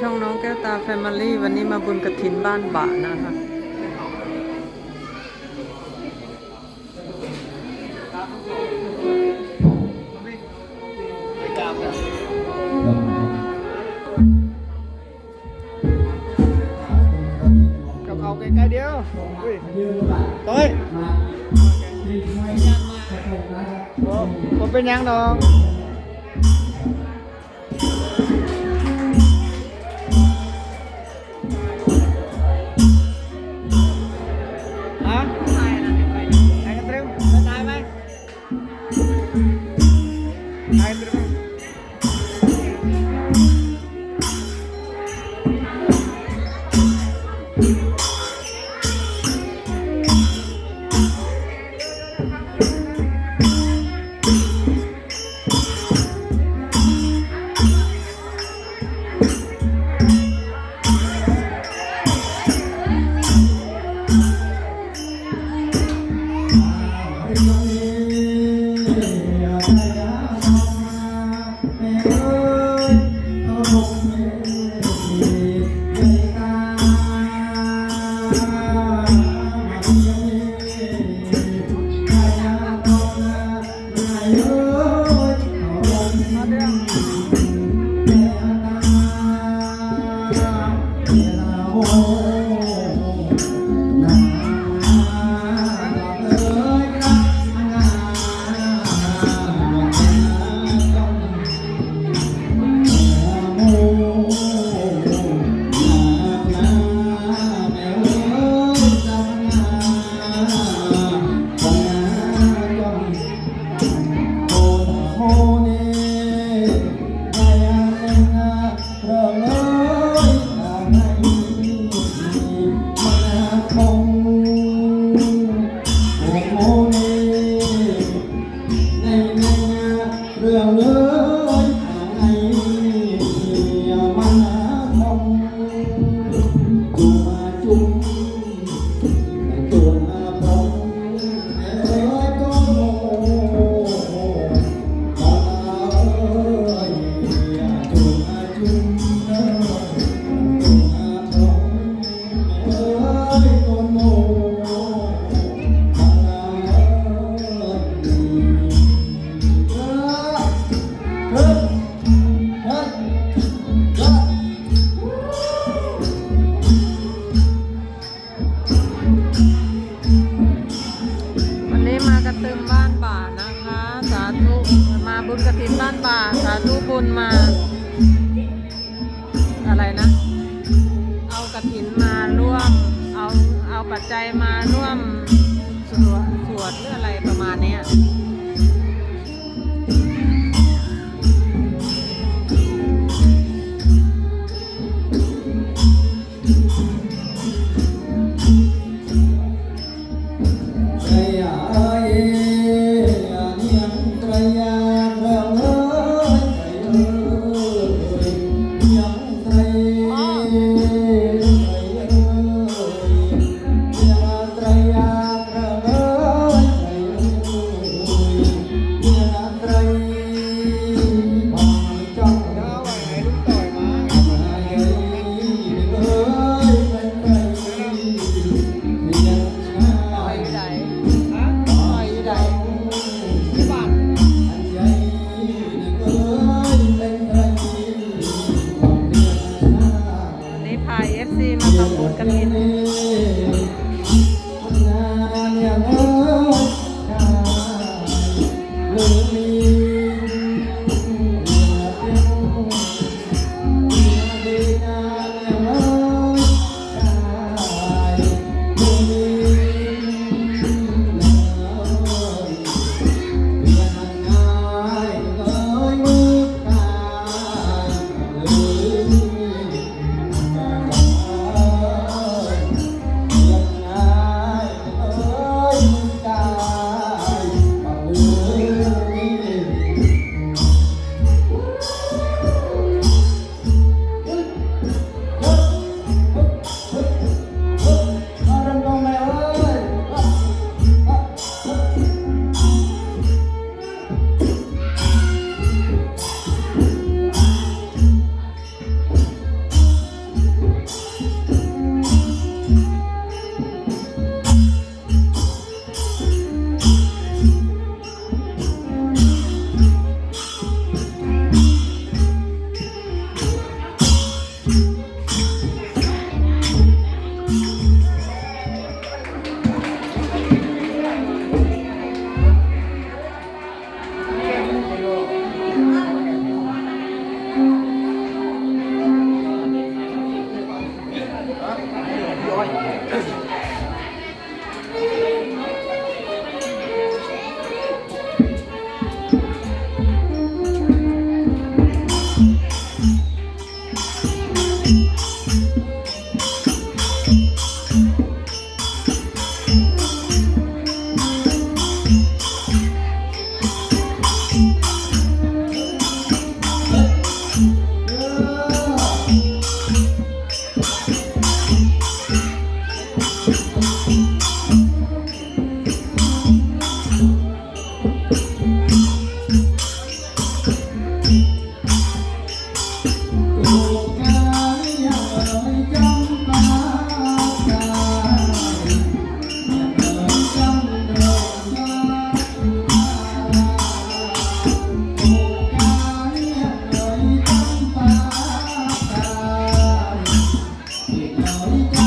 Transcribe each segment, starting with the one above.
ช่องน้องแก้วตาแฟมิลี่วันนี้มาบุญกระถินบ้านบะนะคะกับเขาใกล้ๆเดียวเฮ้ยผมเป็นยังดอก เกระตึมบ้านบานะคะ สาธุ มาบุญกระถินบ้านบาสาธุบุญมา อะไรนะ เอากระถินมาร่วม เอาเอาปัจจัยมาร่วมสวดสวดหรืออะไรประมาณเนี้ พี่อ้อย não dá.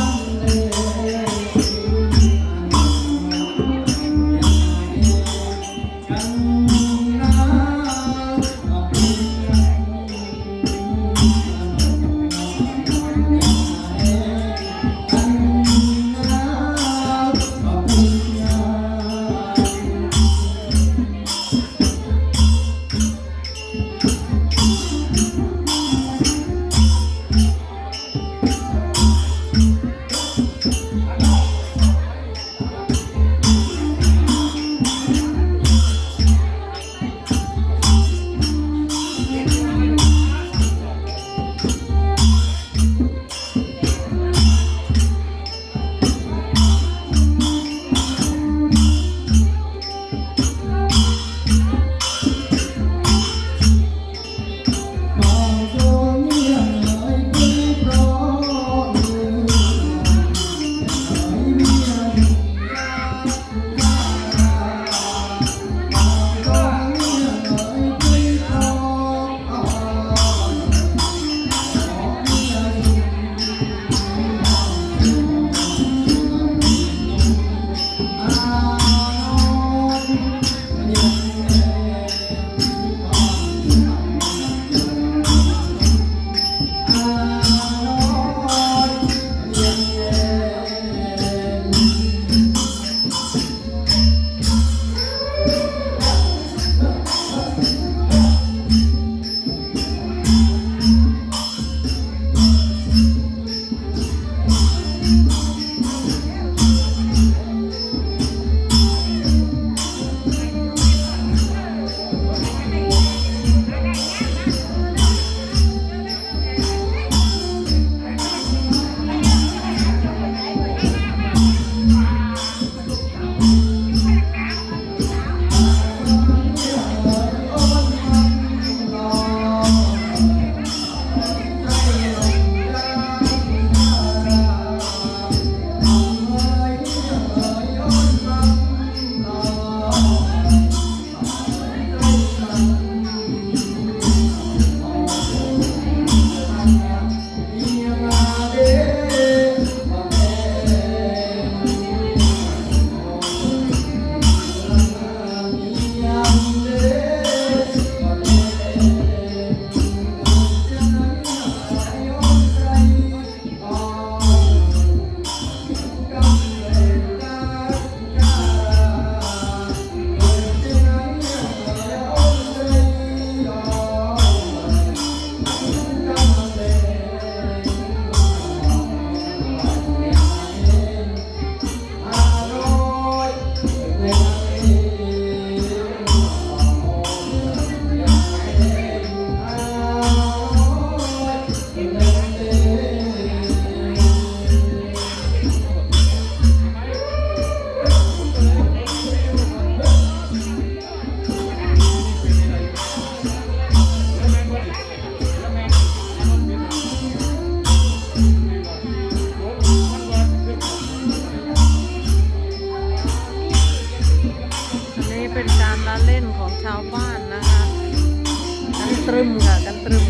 ตรึมค่ะ กันตรึม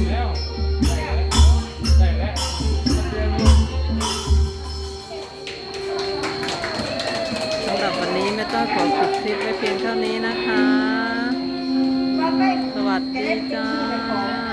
สำหรับวันนี้แม่ต้อยขอปิดคลิปไว้เพียงเท่านี้นะคะ สวัสดีจ้า